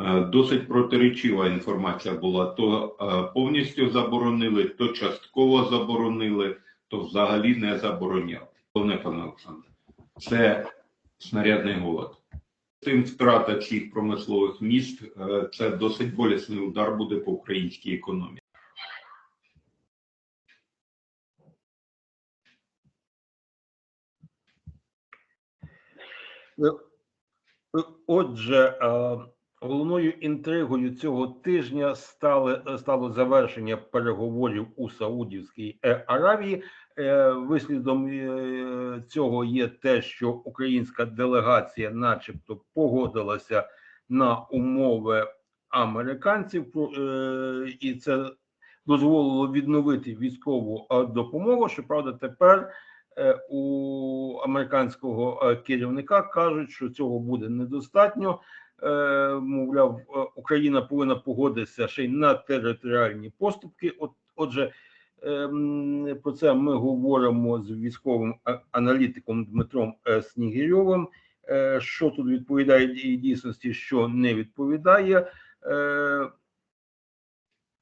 Е, Досить протиречива інформація була: то е, повністю заборонили, то частково заборонили, то взагалі не забороняли. Головне, пане Олександре, це снарядний голод. Тим втрата цих промислових міст е, це досить болісний удар буде по українській економіці. Отже, головною інтригою цього тижня стали, стало завершення переговорів у Саудівській е, Аравії. Е, Вислідом е, цього є те, що українська делегація, начебто, погодилася на умови американців, і це дозволило відновити військову допомогу. Щоправда, тепер у американського керівника кажуть, що цього буде недостатньо. Е, Мовляв, е, Україна повинна погодитися ще й на територіальні поступки. От, отже, ем, про це ми говоримо з військовим аналітиком Дмитром е, Снігирьовим. Е, Що тут відповідає дій- дійсності, що не відповідає. Е,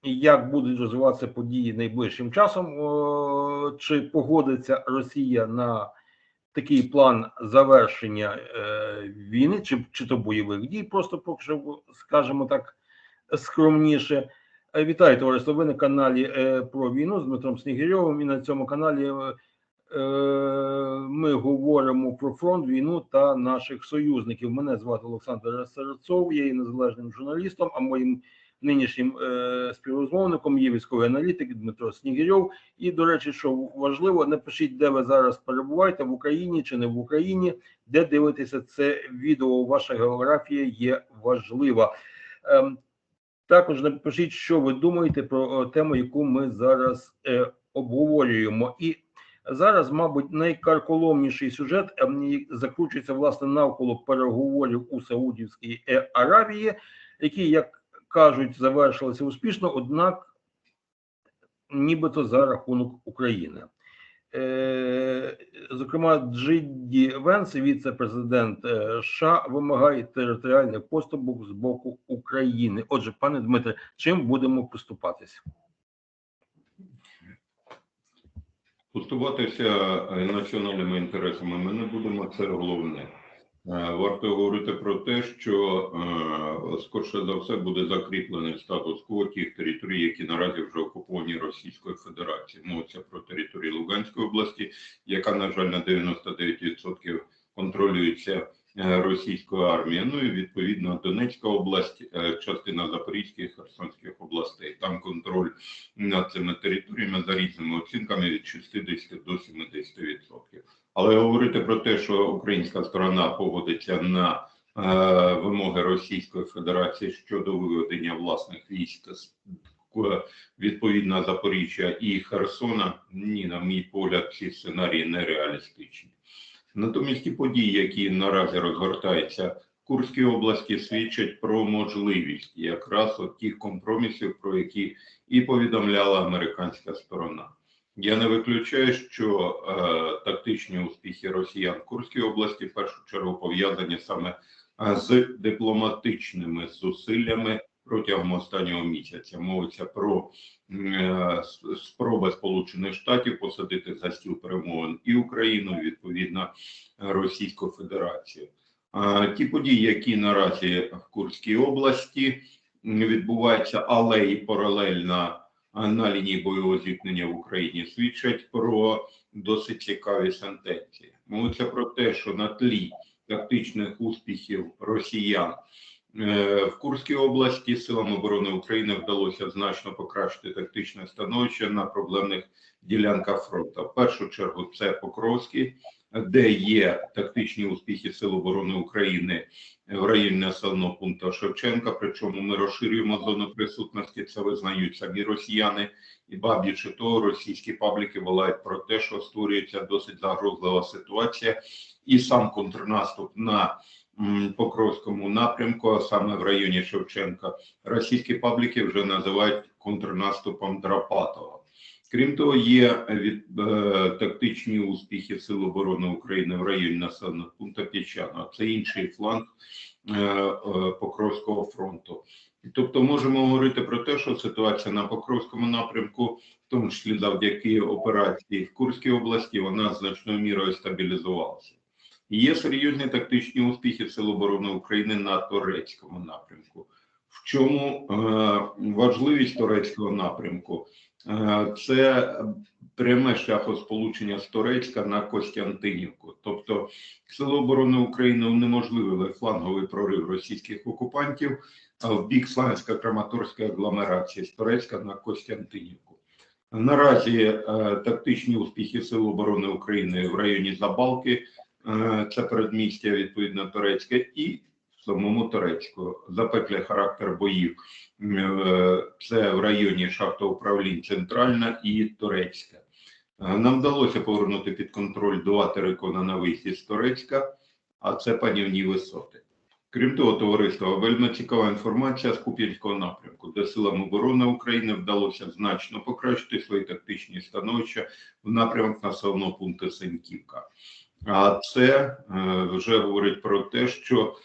як будуть розвиватися події найближчим часом? Чи погодиться Росія на такий план завершення е, війни, чи, чи то бойових дій, просто поки що скажімо так скромніше. Е, Вітаю, товариство. Ви на каналі е, про війну з Дмитром Снігирьовим. І на цьому каналі е, е, ми говоримо про фронт, війну та наших союзників. Мене звати Олександр Серцов, я є незалежним журналістом, а моїм нинішнім е, співрозмовником є військовий аналітик Дмитро Снігирьов. І, до речі, що важливо, напишіть, де ви зараз перебуваєте в Україні чи не в Україні, де дивитеся це відео. Ваша географія є важлива. Ем, також напишіть, що ви думаєте про е, тему, яку ми зараз е, обговорюємо. І зараз, мабуть, найкарколомніший сюжет ем, закручується власне навколо переговорів у Саудівській е, Аравії, які, як кажуть, завершилися успішно, однак нібито за рахунок України. Е, Зокрема, Джидді Венс, віце-президент е, США, вимагає територіальних поступок з боку України. Отже, пане Дмитре, чим будемо поступатися? Поступатися національними інтересами ми не будемо, це головне. Е, Варто говорити про те, що е, скорше за все буде закріплений статус-кво тих територій, які наразі вже окуповані Російською Федерацією. Мовиться про територію Луганської області, яка, на жаль, на 99% контролюється е, російською армією. Ну і відповідно Донецька область, частина Запорізької, Херсонських областей. Там контроль над цими територіями за різними оцінками від 60 до 70%. Але говорити про те, що українська сторона погодиться на е, вимоги Російської Федерації щодо виведення власних військ з к- відповідно Запоріжжя і Херсона, ні, на мій погляд, ці сценарії нереалістичні. Натомість ті події, які наразі розгортаються в Курській області, свідчать про можливість якраз от тих компромісів, про які і повідомляла американська сторона. Я не виключаю, що е, тактичні успіхи росіян в Курській області в першу чергу пов'язані саме е, з дипломатичними зусиллями протягом останнього місяця. Мовиться про е, спроби Сполучених Штатів посадити за стіл перемовин і Україну, і, відповідно Російську Федерацію. Е, ті події, які наразі в Курській області відбуваються, але і паралельно на лінії бойового зіткнення в Україні свідчать про досить цікаві сентенції. Мовиться про те, що на тлі тактичних успіхів росіян е, в Курській області силам оборони України вдалося значно покращити тактичне становище на проблемних ділянках фронту. В першу чергу це Покровський, де є тактичні успіхи Сил оборони України в районі населеного пункту Шевченка. Причому ми розширюємо зону присутності. Це визнають самі росіяни, і бабіче того, російські пабліки волають про те, що створюється досить загрозлива ситуація, і сам контрнаступ на Покровському напрямку, а саме в районі Шевченка, російські пабліки вже називають контрнаступом Драпатова. Крім того, є від е, тактичні успіхи Сил оборони України в районі населеного пункту Піщано. Це інший фланг е, е, Покровського фронту. Тобто можемо говорити про те, що ситуація на Покровському напрямку, в тому числі завдяки операції в Курській області, вона значною мірою стабілізувалася. Є серйозні тактичні успіхи Сил оборони України на турецькому напрямку. В чому е, важливість турецького напрямку? Е, це пряме шляхосполучення з Турецька на Костянтинівку. Тобто Сили оборони України унеможливили фланговий прорив російських окупантів в бік Славянсько-Краматорської агломерації з Турецька на Костянтинівку. Наразі е, тактичні успіхи Сил оборони України в районі Забалки, е, це передмістя відповідно Турецьке, і самому Турецьку запеклий характер боїв. Е, Це в районі шахтоуправлінь Центральна і Турецька. Е, Нам вдалося повернути під контроль два терикона на виїзді з Турецька, а це панівні висоти. Крім того, товариство, вельми цікава інформація з Куп'янського напрямку, де силам оборони України вдалося значно покращити свої тактичні становища в напрямок населеного пункту Сеньківка. А це е, вже говорить про те, що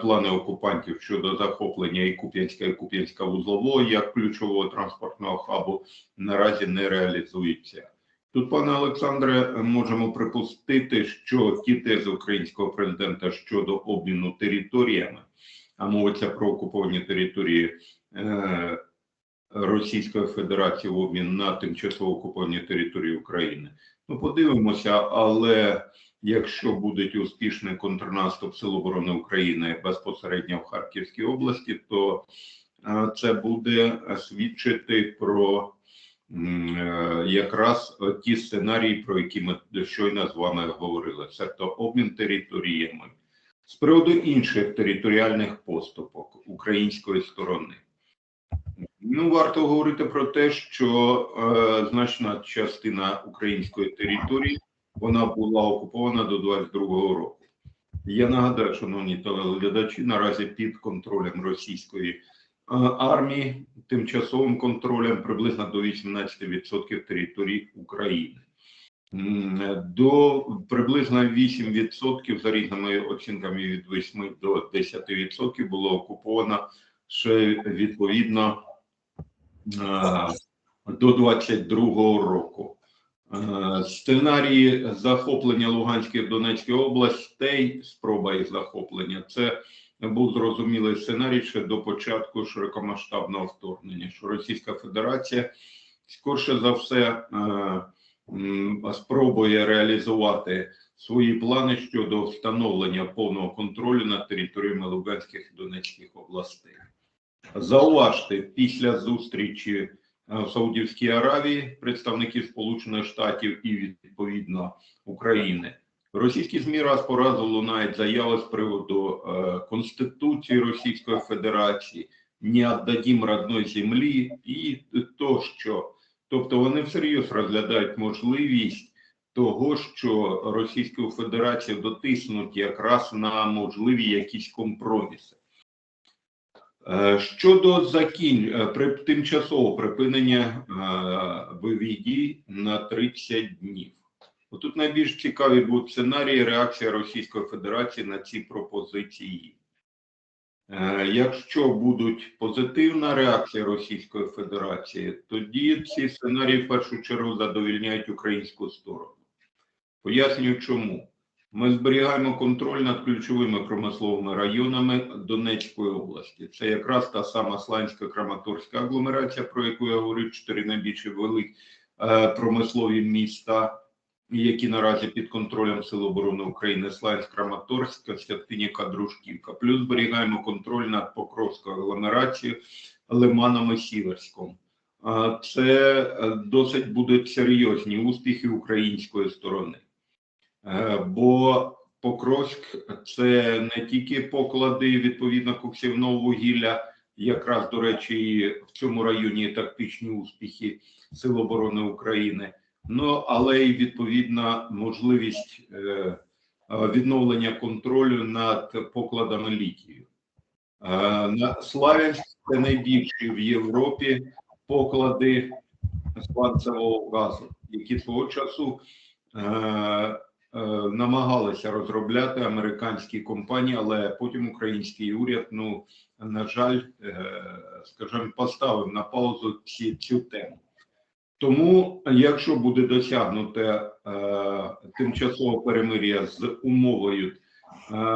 плани окупантів щодо захоплення і Куп'янська, і Куп'янська вузлового як ключового транспортного хабу наразі не реалізуються. Тут, пане Олександре, можемо припустити, що ті тези українського президента щодо обміну територіями, а мовиться про окуповані території е, Російської Федерації в обмін на тимчасово окуповані території України. Ну, подивимося, але якщо буде успішний контрнаступ Сил оборони України безпосередньо в Харківській області, то е, це буде свідчити про е, якраз ті сценарії, про які ми щойно з вами говорили, тобто обмін територіями. З приводу інших територіальних поступок української сторони. Ну, варто говорити про те, що е, значна частина української території вона була окупована до 22-го року. Я нагадаю, шановні телеглядачі, наразі під контролем російської е, армії, тимчасовим контролем приблизно до 18% території України. До приблизно 8% за різними оцінками від 8 до 10% було окуповано ще відповідно е, до 22-го року. Е, Сценарії захоплення Луганської Донецької областей, спроба їх захоплення, це був зрозумілий сценарій ще до початку широкомасштабного вторгнення, що Російська Федерація скорше за все е, спробує реалізувати свої плани щодо встановлення повного контролю над територіями Луганських і Донецьких областей. Зауважте, після зустрічі в Саудівській Аравії представників Сполучених Штатів і відповідно України. Російські ЗМІ раз по разу лунають заяви з приводу е, Конституції Російської Федерації, не віддадім родної землі і тощо. Тобто вони всерйоз розглядають можливість того, що Російську Федерацію дотиснуть якраз на можливі якісь компроміси. Е, Щодо закінь е, при тимчасового припинення е, бойових дій на 30 днів. Тут найбільш цікаві будуть сценарії реакція Російської Федерації на ці пропозиції. Е, Якщо будуть позитивна реакція Російської Федерації, тоді ці сценарії в першу чергу задовільняють українську сторону. Пояснюю, чому. Ми зберігаємо контроль над ключовими промисловими районами Донецької області. Це якраз та сама Сланська Краматорська агломерація, про яку я говорив, чотири найбільші великі е, промислові міста, які наразі під контролем Сил оборони України Сланськ, Краматорськ, Костянтинівка, Дружківка. Плюс зберігаємо контроль над Покровською агломерацією, Лиманом і Сіверськом. А Це е, досить будуть серйозні успіхи української сторони. Е, Бо Покровськ це не тільки поклади відповідно коксівного вугілля, якраз до речі, і в цьому районі тактичні успіхи Сил оборони України, ну але й відповідна можливість е, відновлення контролю над покладами літію. Е, На Славянськ це найбільші в Європі поклади сланцевого газу, які свого часу намагалися розробляти американські компанії, але потім український уряд, ну на жаль, е, скажімо, поставив на паузу ці, цю тему. Тому, якщо буде досягнуте е, тимчасове перемир'я з умовою е,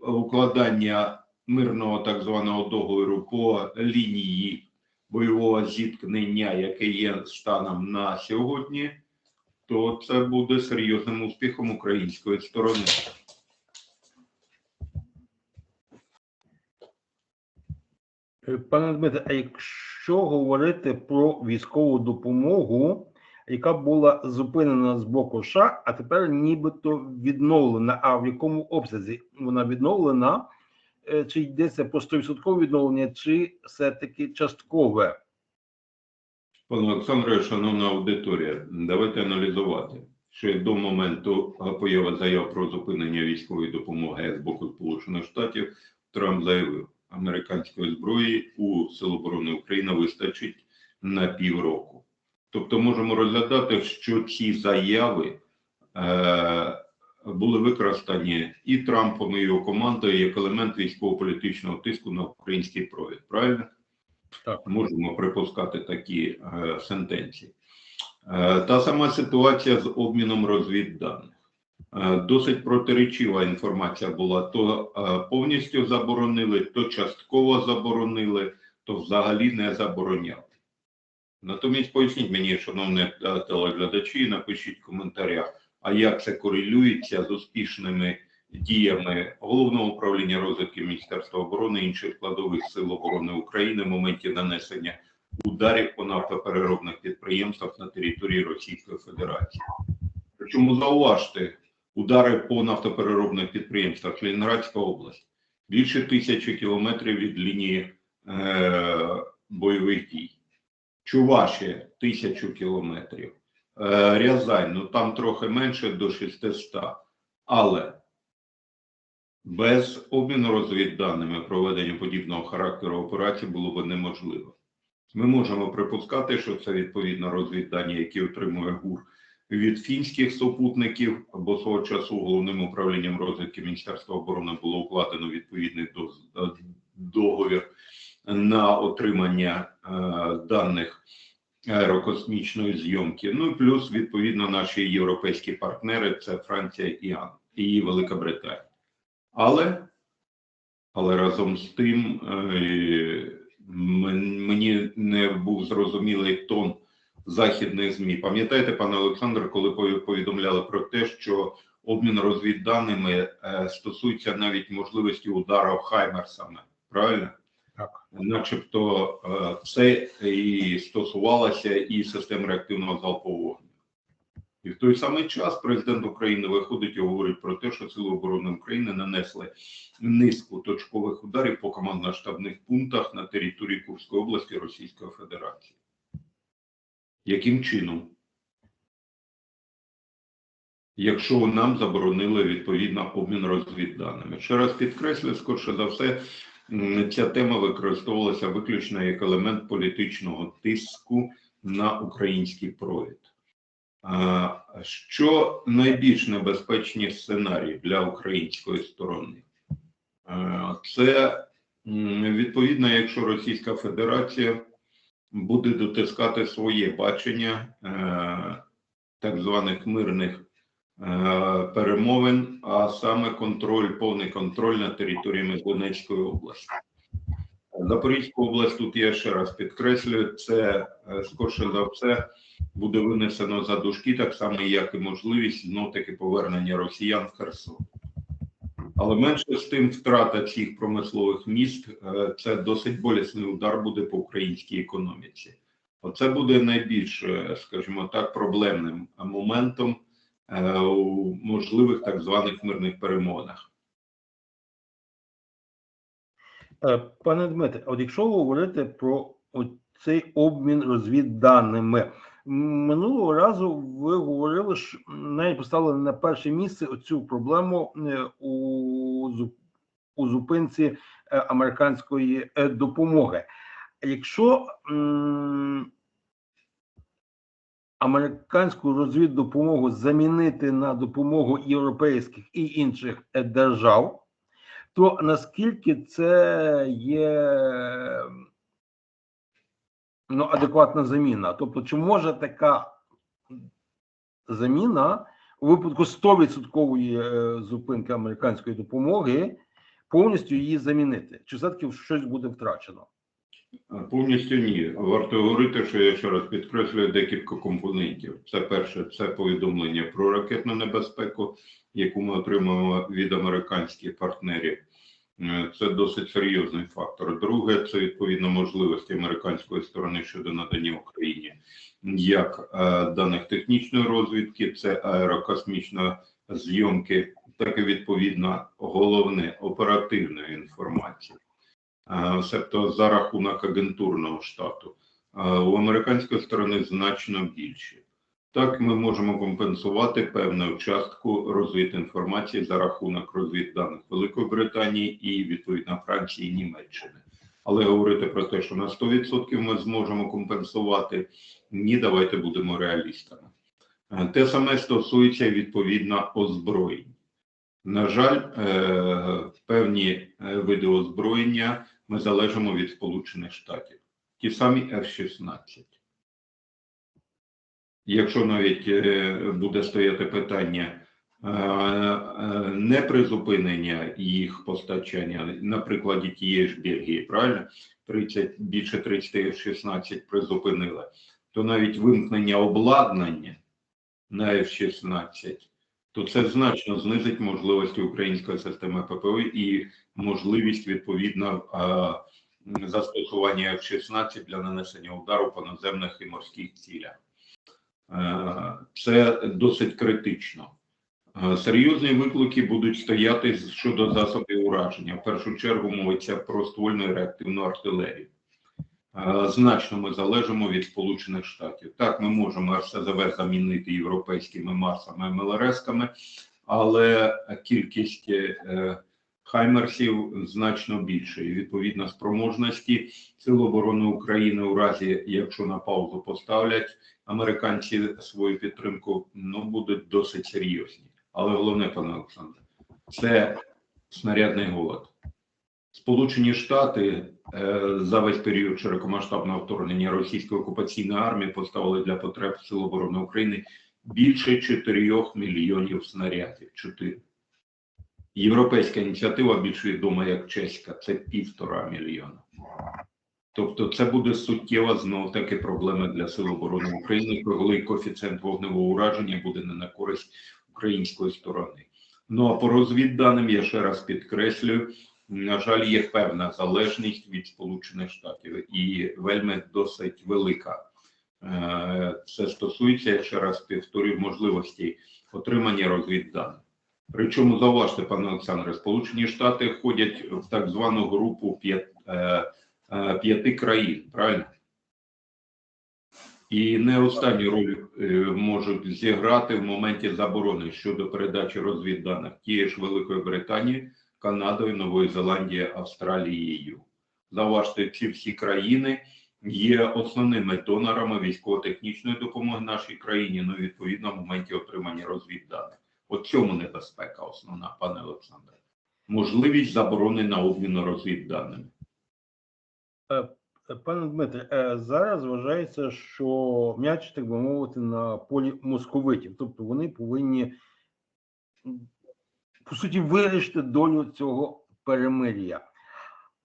укладання мирного так званого договору по лінії бойового зіткнення, яке є станом на сьогодні, то це буде серйозним успіхом української сторони. Е, Пане Дмитре, а якщо говорити про військову допомогу, яка була зупинена з боку США, а тепер нібито відновлена, а в якому обсязі вона відновлена? Е, Чи йдеться про 100% відновлення, чи все-таки часткове? Пане Олександре, шановна аудиторія, давайте аналізувати, що до моменту появи заяв про зупинення військової допомоги з боку Сполучених Штатів Трамп заявив, американської зброї у Сил оборони України вистачить на півроку. Тобто можемо розглядати, що ці заяви е, були використані і Трампом, і його командою як елемент військово-політичного тиску на український провід. Правильно? Так. можемо припускати такі е, сентенції. Е, та сама ситуація з обміном розвідданих. Е, досить протиречива інформація була: то е, повністю заборонили, то частково заборонили, то взагалі не забороняли. Натомість поясніть мені, шановні е, телеглядачі, напишіть в коментарях, а як це корелюється з успішними діями головного управління розвідки Міністерства оборони і інших складових сил оборони України в моменті нанесення ударів по нафтопереробних підприємствах на території Російської Федерації. Причому зауважте, удари по нафтопереробних підприємствах Лінградська область більше тисячі кілометрів від лінії е, бойових дій. Чувашія тисячу кілометрів. Е, Рязань, ну там трохи менше до 600. Але без обміну розвідданими проведення подібного характеру операції було б неможливо. Ми можемо припускати, що це відповідно розвіддані, які отримує ГУР від фінських супутників, або свого часу головним управлінням розвідки Міністерства оборони було укладено відповідний договір на отримання е, даних аерокосмічної зйомки. Ну і плюс відповідно наші європейські партнери це Франція і Велика Британія. Але, але разом з тим е, мені не був зрозумілий тон західних ЗМІ. Пам'ятаєте, пане Олександр, коли повідомляли про те, що обмін розвідданими е, стосується навіть можливості удару Хаймерсами, правильно? Так. Начебто це і стосувалося і систем реактивного залпового вогню. І в той самий час президент України виходить і говорить про те, що Сили оборони України нанесли низку точкових ударів по командно-штабних пунктах на території Курської області Російської Федерації. Яким чином? Якщо нам заборонили відповідно обмін розвідданими. Ще раз підкреслю, скорше за все, ця тема використовувалася виключно як елемент політичного тиску на український провід. Що найбільш небезпечні сценарії для української сторони? Це відповідно, якщо Російська Федерація буде дотискати своє бачення е, так званих мирних е, перемовин, а саме контроль, повний контроль над територіями Донецької області. Запорізьку область тут я ще раз підкреслюю, це е, скорше за все буде винесено за дужки, так само як і можливість знов таки повернення росіян в Херсон. Але менше з тим, втрата цих промислових міст е, це досить болісний удар буде по українській економіці. Оце буде найбільш, е, скажімо так, проблемним моментом у можливих так званих мирних перемовинах. Пане Дмитре, от якщо говорити про цей обмін розвідданими, минулого разу ви говорили, що навіть поставили на перше місце оцю проблему е, у, у зупинці е, американської е, допомоги. Якщо м, американську розвіддопомогу замінити на допомогу європейських і інших е, держав, то наскільки це є ну, адекватна заміна? Тобто, чи може така заміна у випадку 100% е, зупинки американської допомоги повністю її замінити? Чи все-таки щось буде втрачено? Повністю ні. Варто говорити, що я ще раз підкреслюю декілька компонентів. Це перше, це повідомлення про ракетну небезпеку, яку ми отримуємо від американських партнерів. Е, Це досить серйозний фактор. Друге, це відповідно можливості американської сторони щодо надання Україні як е, даних технічної розвідки, це аерокосмічної зйомки, так і відповідно головне оперативної інформації. Себто за рахунок агентурного штату. У американської сторони значно більше. Так, ми можемо компенсувати певну частку розвідінформації за рахунок розвідданих Великої Британії і відповідно Франції і Німеччини. Але говорити про те, що на 100% ми зможемо компенсувати, ні, давайте будемо реалістами. Те саме стосується відповідно озброєнь. На жаль, е, певні е, види озброєння ми залежимо від Сполучених Штатів. Ті самі F-16. Якщо навіть е, буде стояти питання е, е, не призупинення їх постачання, на прикладі тієї ж Бельгії, правильно? 30, більше 30 F-16 призупинили, то навіть вимкнення обладнання на F-16, то це значно знизить можливості української системи ППО і можливість відповідно е, застосування F-16 для нанесення удару по наземних і морських цілях. Е, Це досить критично. Е, Серйозні виклики будуть стояти щодо засобів ураження. В першу чергу мовиться про ствольну і реактивну артилерію. Значно ми залежимо від Сполучених Штатів. Так, ми можемо РСЗВ замінити європейськими масами МЛРС-ками, але кількість хаймерсів значно більше. І відповідно спроможності Сил оборони України у разі, якщо на паузу поставлять американці свою підтримку, ну будуть досить серйозні. Але головне, пане Олександре, це снарядний голод. Сполучені Штати е, за весь період широкомасштабного вторгнення російської окупаційної армії поставили для потреб Сил оборони України більше 4 мільйонів снарядів. 4. Європейська ініціатива, більш відома як чеська, це півтора мільйона. Тобто, це буде суттєва знов таки проблема для Сил оборони України, коли коефіцієнт вогневого ураження буде не на користь української сторони. Ну а по розвідданим я ще раз підкреслюю, на жаль, є певна залежність від Сполучених Штатів і вельми досить велика. Е, Це стосується, я ще раз повторюю, можливості отримання розвідданих. Причому зауважте, пане Олександре, Сполучені Штати входять в так звану групу е, е, п'яти країн, правильно? І не останню роль е, можуть зіграти в моменті заборони щодо передачі розвідданих тієї ж Великої Британії, Канадою, Новою Зеландією, Австралією. Зауважте, ці всі країни є основними донорами військово-технічної допомоги нашій країні, ну відповідно в моменті отримання розвідданих. От цьому небезпека основна, пане Олександре. Можливість заборони на обмін розвідданими. Е, Пане Дмитре, е, зараз вважається, що м'яч, так би мовити, на полі московитів. Тобто вони повинні, по суті, вирішити долю цього перемир'я.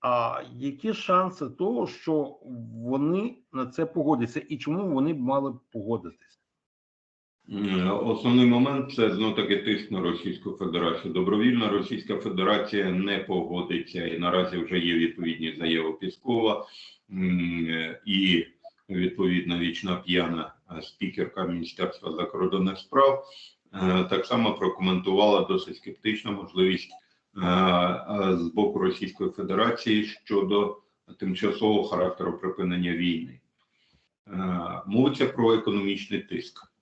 А які шанси того, що вони на це погодяться, і чому вони б мали погодитися? Е, Основний момент це знов таки тиск на Російську Федерацію. Добровільно Російська Федерація не погодиться, і наразі вже є відповідні заяви Піскова е, і відповідно вічна п'яна е, спікерка Міністерства закордонних справ е, так само прокоментувала досить скептично можливість е, е, з боку Російської Федерації щодо тимчасового характеру припинення війни. Е, Мовиться про економічний тиск.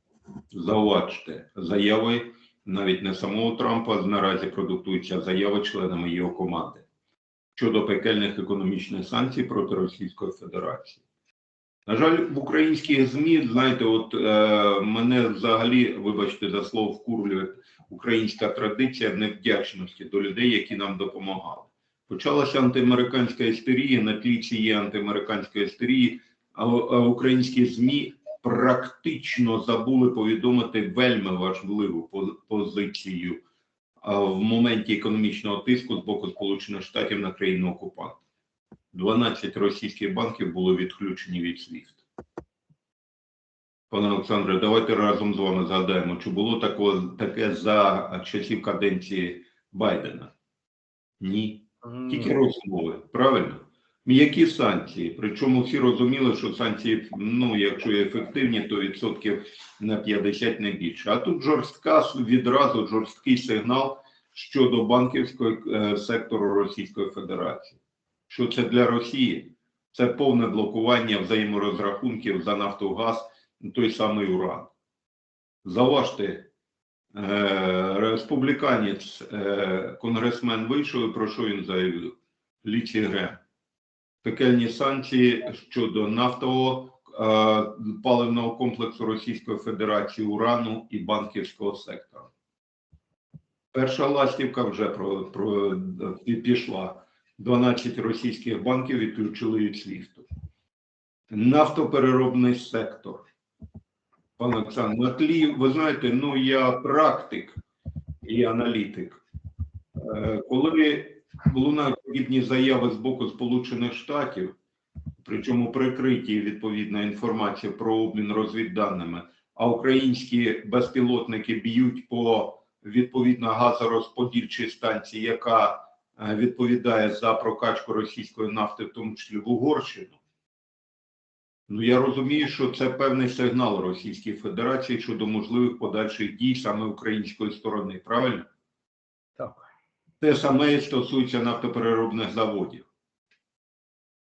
Зауважте, заяви навіть не самого Трампа наразі продуктуються заяви членами його команди щодо пекельних економічних санкцій проти Російської Федерації. На жаль, в українських ЗМІ, знаєте, от е, мене взагалі, вибачте за слово, вкурлює українська традиція невдячності до людей, які нам допомагали. Почалася антиамериканська істерія, на тлі цієї антиамериканської істерії, а, а українські ЗМІ практично забули повідомити вельми важливу позицію в моменті економічного тиску з боку Сполучених Штатів на країну окупанта. 12 російських банків були відключені від SWIFT. Пане Олександре, давайте разом з вами згадаємо, чи було тако, таке за часів каденції Байдена? Ні. Тільки розмови, правильно? М'які санкції. Причому всі розуміли, що санкції, ну, якщо ефективні, то відсотків на 50 не більше. А тут жорстка відразу жорсткий сигнал щодо банківського е, сектору Російської Федерації. Що це для Росії? Це повне блокування взаєморозрахунків за нафтогаз, той самий уран. Заважте, е, республіканець, е, конгресмен вийшов і про що він заявив? Ліці Грем. Пекельні санкції щодо нафтового е, паливного комплексу Російської Федерації, урану і банківського сектора. Перша ластівка вже про, про, пішла. 12 російських банків відключили від свіфту. Нафтопереробний сектор. Пане Олександр, на тлі, ви знаєте, ну я практик і аналітик. Е, Коли лунають подібні заяви з боку Сполучених Штатів, причому прикриті відповідна інформація про обмін розвідданими, а українські безпілотники б'ють по відповідно газорозподільчій станції, яка е, відповідає за прокачку російської нафти, в тому числі в Угорщину. Ну, я розумію, що це певний сигнал Російській Федерації щодо можливих подальших дій саме української сторони, правильно? Те саме і стосується нафтопереробних заводів.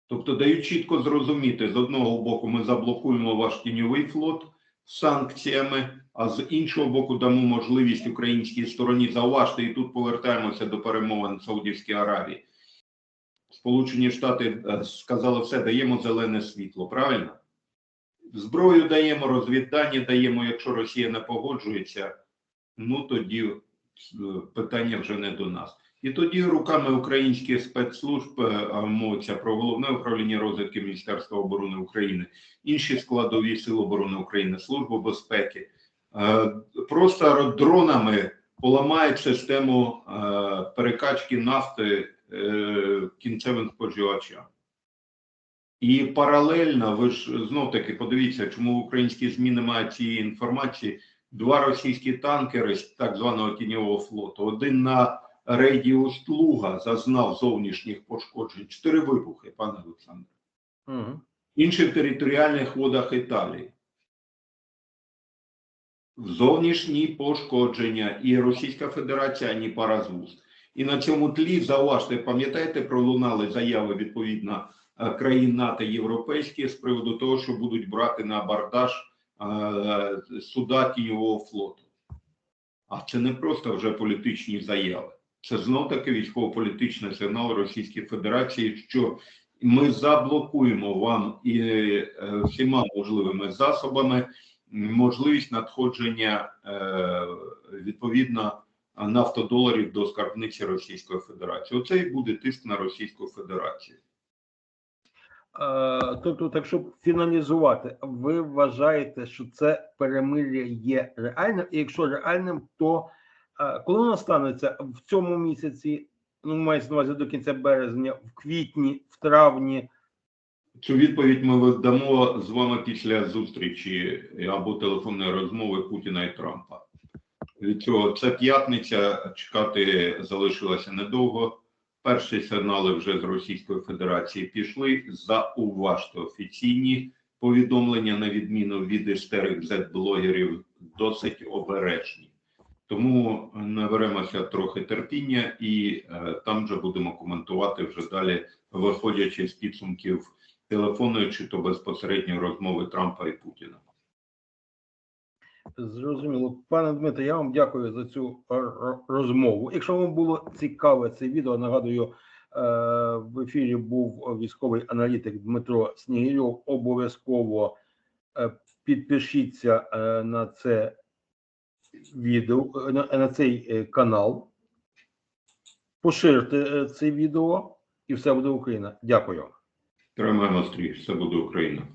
Тобто дають чітко зрозуміти, з одного боку, ми заблокуємо ваш тіньовий флот санкціями, а з іншого боку, дамо можливість українській стороні зауважте, і тут повертаємося до перемовин в Саудівській Аравії. Сполучені Штати е, сказали все, даємо зелене світло, правильно? Зброю даємо, розвіддані даємо, якщо Росія не погоджується, ну тоді е, питання вже не до нас. І тоді руками українських спецслужб е, мовиться про головне управління розвідки Міністерства оборони України, інші складові Сил оборони України, Службу безпеки, е, просто дронами поламають систему е, перекачки нафти кінцевим споживачам. І паралельно, ви ж знов таки подивіться, чому українські ЗМІ немає цієї інформації. Два російські танкери з так званого тіньового флоту. Один на рейді Остлуга зазнав зовнішніх пошкоджень. Чотири вибухи, пане Олександре. Угу. Інші в територіальних водах Італії. Зовнішні пошкодження і Російська Федерація, ані пара з вуст. І на цьому тлі, зауважте, пам'ятаєте, пролунали заяви відповідно е, країн НАТО європейських з приводу того, що будуть брати на абордаж е, суда Тіньового флоту. А це не просто вже політичні заяви. Це знов таки військово-політичний сигнал Російської Федерації, що ми заблокуємо вам і е, всіма можливими засобами можливість надходження е, відповідно нафтодоларів до скарбниці Російської Федерації. Оце і буде тиск на Російську Федерацію. Е, Тобто, так щоб фіналізувати, ви вважаєте, що це перемир'я є реальним, і якщо реальним, то коли воно станеться в цьому місяці, ну мається на увазі до кінця березня, в квітні, в травні, Цю відповідь ми дамо з вами після зустрічі або телефонної розмови Путіна і Трампа. Від цього це п'ятниця. Чекати залишилося недовго. Перші сигнали вже з Російської Федерації пішли. Зауважте офіційні повідомлення, на відміну від істерик Z-блогерів, досить обережні. Тому наберемося трохи терпіння і е, там вже будемо коментувати вже далі, виходячи з підсумків телефонної чи то безпосередньої розмови Трампа і Путіна. Зрозуміло, пане Дмитре, я вам дякую за цю р- розмову. Якщо вам було цікаве це відео, нагадую, в ефірі був військовий аналітик Дмитро Снігирьов. Обов'язково е, підпишіться е, на це відео, на, цей е, канал, поширте е, це відео, і все буде Україна. Дякую. Тримаємо стрій, все буде Україна.